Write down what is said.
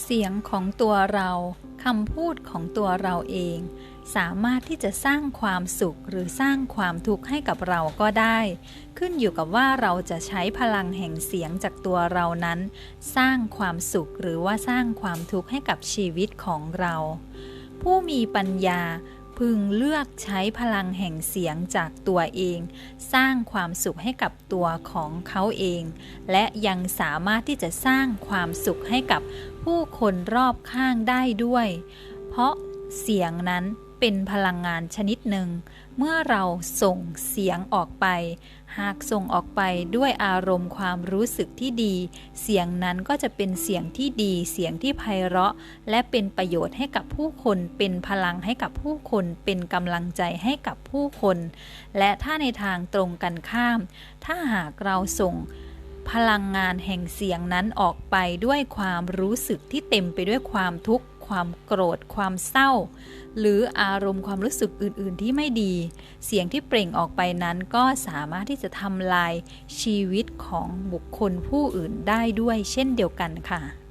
เสียงของตัวเราคำพูดของตัวเราเอง สามารถที่จะสร้างความสุขหรือสร้างความทุกข์ให้กับเราก็ได้ ขึ้นอยู่กับว่าเราจะใช้พลังแห่งเสียงจากตัวเรานั้น สร้างความสุขหรือว่าสร้างความทุกข์ให้กับชีวิตของเรา ผู้มีปัญญา พึงเลือกใช้พลังแห่งเสียงจากตัวเอง สร้างความสุขให้กับตัวของเขาเอง และยังสามารถที่จะสร้างความสุขให้กับผู้คนรอบข้างได้ด้วย เพราะเสียงนั้น เป็นพลังงานชนิดหนึ่ง เมื่อเราส่งเสียงออกไป หากส่งออกไปด้วยอารมณ์ความรู้สึกที่ดี เสียงนั้นก็จะเป็นเสียงที่ดี เสียงที่ไพเราะ และเป็นประโยชน์ให้กับผู้คน เป็นพลังให้กับผู้คน เป็นกำลังใจให้กับผู้คน และถ้าในทางตรงกันข้าม ถ้าหากเราส่งพลังงานแห่งเสียงนั้นออกไปด้วยความรู้สึกที่เต็มไปด้วยความทุกข์ ความโกรธ ความเศร้า หรืออารมณ์ความรู้สึกอื่น ๆ ที่ไม่ดี เสียงที่เปล่งออกไปนั้นก็สามารถที่จะทำลายชีวิตของบุคคลผู้อื่นได้ด้วยเช่นเดียวกันค่ะ